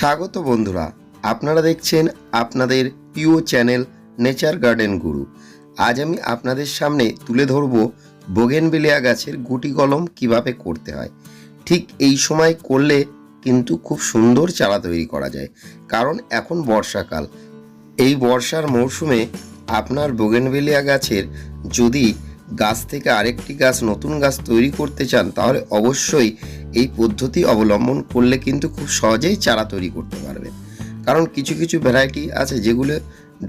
স্বাগত বন্ধুরা, আপনারা দেখছেন আপনাদের প্রিয় চ্যানেল নেচার গার্ডেন গুরু। আজ আমি আপনাদের সামনে তুলে ধরব বোগেনবেলিয়া গাছের গুটি কলম কীভাবে করতে হয়। ঠিক এই সময় করলে কিন্তু খুব সুন্দর চারা তৈরি করা যায়, কারণ এখন বর্ষাকাল। এই বর্ষার মরশুমে আপনার বোগেনবেলিয়া গাছের যদি গাছ থেকে আরেকটি গাছ, নতুন গাছ তৈরি করতে চান, তাহলে অবশ্যই এই পদ্ধতি অবলম্বন করলে কিন্তু খুব সহজেই চারা তৈরি করতে পারবেন কারণ কিছু কিছু ভ্যারাইটি আছে যেগুলো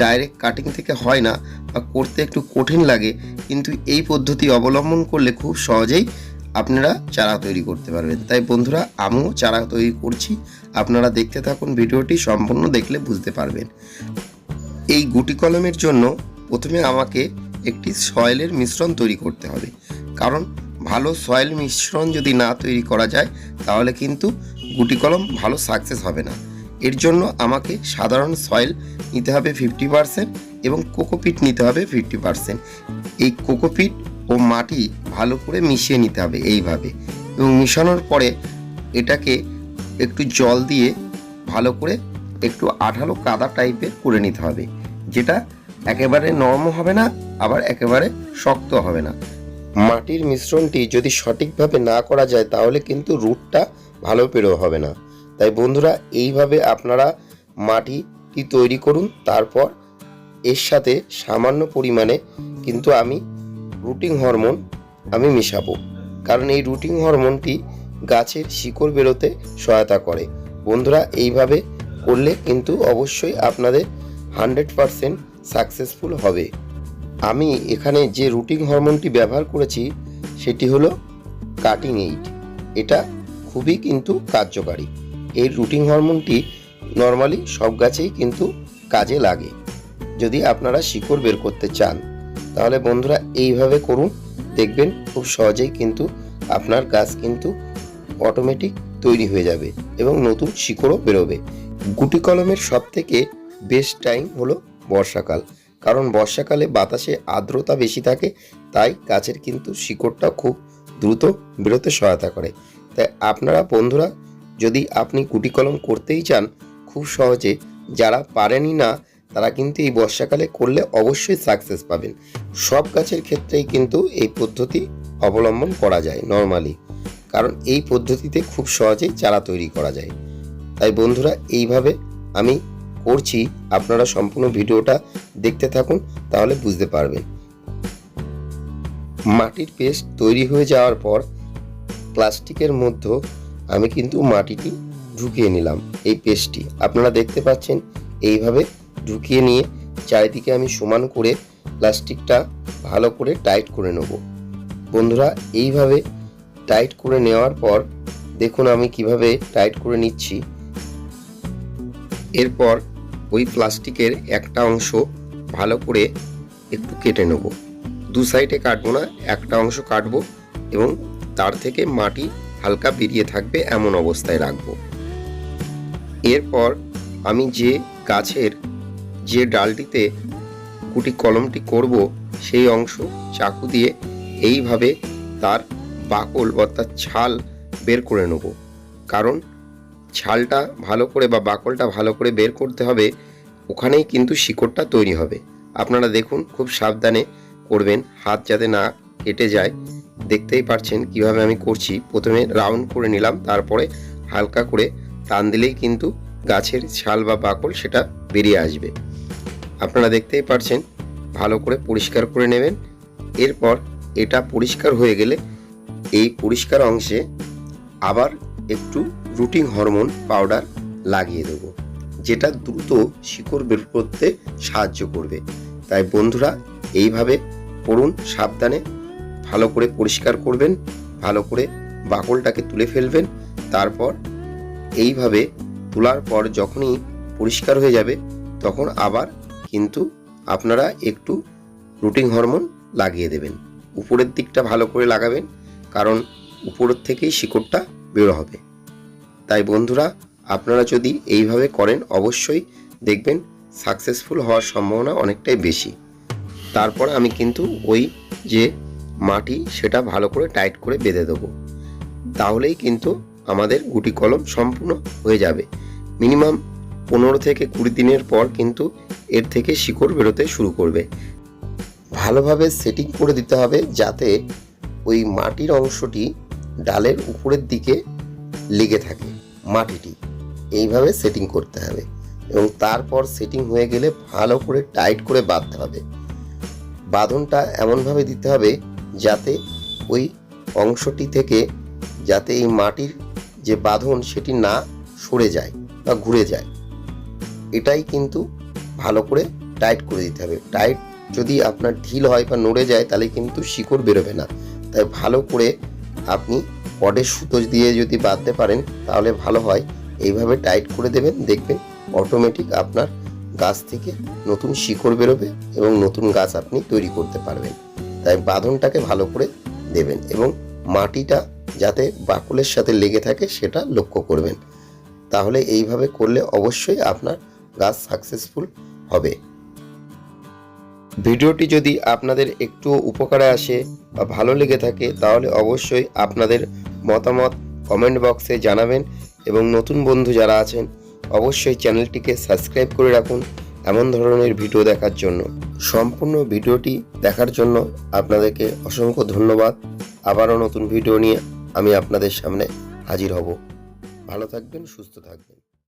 ডাইরেক্ট কাটিং থেকে হয় না বা করতে একটু কঠিন লাগে, কিন্তু এই পদ্ধতি অবলম্বন করলে খুব সহজেই আপনারা চারা তৈরি করতে পারবেন। তাই বন্ধুরা, আমিও চারা তৈরি করছি। আপনারা দেখতে থাকুন ভিডিওটি, সম্পূর্ণ দেখলে বুঝতে পারবেন। এই গুটি কলমের জন্য প্রথমে আমাকে একটি সয়েলের মিশ্রণ তৈরি করতে হবে। কারণ ভালো সয়েল মিশ্রণ যদি না তৈরি করা যায়, তাহলে কিন্তু গুটি কলম ভালো সাকসেস হবে না। এর জন্য আমাকে সাধারণ সয়েল নিতে হবে ফিফটি পারসেন্ট এবং কোকোপিট নিতে হবে ফিফটি পারসেন্ট এই কোকোপিট ও মাটি ভালো করে মিশিয়ে নিতে হবে এইভাবে এবং মিশানোর পরে এটাকে একটু জল দিয়ে ভালো করে একটু আঠালো কাদা টাইপের করে নিতে হবে, যেটা একেবারে নরম হবে না, আবার একেবারে শক্ত হবে না। মাটির মিশ্রণটি যদি সঠিকভাবে না করা যায়, তাহলে কিন্তু রুটটা ভালো পেরো হবে না। তাই বন্ধুরা, এইভাবে আপনারা মাটিটি তৈরি করুন, তারপর এর সাথে সামান্য পরিমাণে কিন্তু আমি রুটিং হরমোন আমি মিশাবো। কারণ এই রুটিং হরমোনটি গাছের শিকড় বেরোতে সহায়তা করে। বন্ধুরা, এইভাবে করলে কিন্তু অবশ্যই আপনাদের হান্ড্রেড পারসেন্ট সাকসেসফুল হবে। আমি এখানে যে রুটিং হরমোনটি ব্যবহার করেছি, সেটি হলো কাটিং এইট এটা খুবই কিন্তু কার্যকারী। এই রুটিং হরমোনটি নর্মালি সব গাছেই কিন্তু কাজে লাগে। যদি আপনারা শিকড় বের করতে চান, তাহলে বন্ধুরা এইভাবে করুন। দেখবেন খুব সহজেই কিন্তু আপনার গাছ কিন্তু অটোমেটিক তৈরি হয়ে যাবে এবং নতুন শিকড়ও বেরোবে। গুটি কলমের সব থেকে বেস্ট টাইম হলো বর্ষাকাল। কারণ বর্ষাকালে বাতাসে আর্দ্রতা বেশি থাকে, তাই গাছের কিন্তু শিকড়টা খুব দ্রুত বেরোতে সহায়তা করে। তাই আপনারা বন্ধুরা, যদি আপনি গুটি কলম করতেই চান, খুব সহজে যারা পারেনই না, তারা কিন্তু এই বর্ষাকালে করলে অবশ্যই সাকসেস পাবেন। সব গাছের ক্ষেত্রেই কিন্তু এই পদ্ধতি অবলম্বন করা যায় নর্মালি কারণ এই পদ্ধতিতে খুব সহজেই চারা তৈরি করা যায়। তাই বন্ধুরা, এইভাবে আমি করছি, আপনারা সম্পূর্ণ ভিডিওটা দেখতে থাকুন, তাহলে বুঝতে পারবেন। মাটির পেস্ট তৈরি হয়ে যাওয়ার পর প্লাস্টিকের মধ্যে আমি কিন্তু মাটিটি ঢুকিয়ে নিলাম, এই পেস্টটি। আপনারা দেখতে পাচ্ছেন, এইভাবে ঢুকিয়ে নিয়ে চারিদিকে আমি সমান করে প্লাস্টিকটা ভালো করে টাইট করে নেব। বন্ধুরা, এইভাবে টাইট করে নেওয়ার পর দেখুন আমি কীভাবে টাইট করে নিচ্ছি। এরপর ওই প্লাস্টিকের একটা অংশ ভালো করে একটু কেটে নেব। দু সাইডে কাটবো না, একটা অংশ কাটবো এবং তার থেকে মাটি হালকা বেরিয়ে থাকবে এমন অবস্থায় রাখব। এরপর আমি যে গাছের যে ডালটিতে কুটি কলমটি করব, সেই অংশ চাকু দিয়ে এইভাবে তার বাকল অর্থাৎ ছাল বের করে নেব। কারণ ছালটা ভালো করে বা বাকলটা ভালো করে বের করতে হবে, ওখানেই কিন্তু শিকড়টা তৈরি হবে। আপনারা দেখুন, খুব সাবধানে করবেন, হাত যাতে না কেটে যায়। দেখতেই পারছেন কীভাবে আমি করছি। প্রথমে রাউন্ড করে নিলাম, তারপরে হালকা করে টান দিলেই কিন্তু গাছের ছাল বা বাকল সেটা বেরিয়ে আসবে। আপনারা দেখতেই পারছেন, ভালো করে পরিষ্কার করে নেবেন। এরপর এটা পরিষ্কার হয়ে গেলে এই পরিষ্কার অংশে আবার একটু রুটিং হরমোন পাউডার লাগিয়ে দেবো, যেটা দ্রুত শিকড় বের করতে সাহায্য করবে। তাই বন্ধুরা, এইভাবে করুন, সাবধানে ভালো করে পরিষ্কার করবেন, ভালো করে বাকলটাকে তুলে ফেলবেন, তারপর এইভাবে তোলার পর যখনই পরিষ্কার হয়ে যাবে, তখন আবার কিন্তু আপনারা একটু রুটিং হরমোন লাগিয়ে দেবেন। উপরের দিকটা ভালো করে লাগাবেন, কারণ উপরের থেকেই শিকড়টা বেরো হবে। তাই বন্ধুরা, আপনারা যদি এইভাবে করেন, অবশ্যই দেখবেন সাকসেসফুল হওয়ার সম্ভাবনা অনেকটাই বেশি। তারপর আমি কিন্তু ওই যে মাটি, সেটা ভালো করে টাইট করে বেঁধে দেবো। তাহলেই কিন্তু আমাদের গুটি কলম সম্পূর্ণ হয়ে যাবে। মিনিমাম পনেরো থেকে কুড়ি দিনের পর কিন্তু এর থেকে শিকড় বেরোতে শুরু করবে। ভালোভাবে সেটিং করে দিতে হবে যাতে ওই মাটির অংশটি ডালের উপরের দিকে লেগে থাকে, মাটিটি। এইভাবে সেটিং করতে হবে এবং তারপর সেটিং হয়ে গেলে ভালো করে টাইট করে বাঁধতে হবে। বাঁধনটা এমনভাবে দিতে হবে যাতে ওই অংশটি থেকে যাতে এই মাটির যে বাঁধন সেটি না সরে যায় বা ঘুরে যায়। এটাই কিন্তু ভালো করে টাইট করে দিতে হবে। টাইট যদি আপনার ঢিল হয় বা নড়ে যায় তাহলে কিন্তু শিকড় বেরোবে না। তাই ভালো করে আপনি পডের সুতো দিয়ে যদি বাঁধতে পারেন, তাহলে ভালো হয়। এইভাবে টাইট করে দেবেন, দেখবেন অটোমেটিক আপনার গাছ থেকে নতুন শিকড় বেরোবে এবং নতুন গাছ আপনি তৈরি করতে পারবেন। তাই বাঁধনটাকে ভালো করে দেবেন এবং মাটিটা যাতে বাকুলের সাথে লেগে থাকে সেটা লক্ষ্য করবেন। তাহলে এইভাবে করলে অবশ্যই আপনার গাছ সাকসেসফুল হবে। ভিডিওটি যদি আপনাদের একটু উপকারে আসে বা ভালো লেগে থাকে, তাহলে অবশ্যই আপনাদের মতামত কমেন্ট বক্সে জানাবেন এবং নতুন বন্ধু যারা আছেন, অবশ্যই চ্যানেলটিকে সাবস্ক্রাইব করে রাখুন এমন ধরনের ভিডিও দেখার জন্য। সম্পূর্ণ ভিডিওটি দেখার জন্য আপনাদেরকে অসংখ্য ধন্যবাদ। আবারও নতুন ভিডিও নিয়ে আমি আপনাদের সামনে হাজির হব। ভালো থাকবেন, সুস্থ থাকবেন।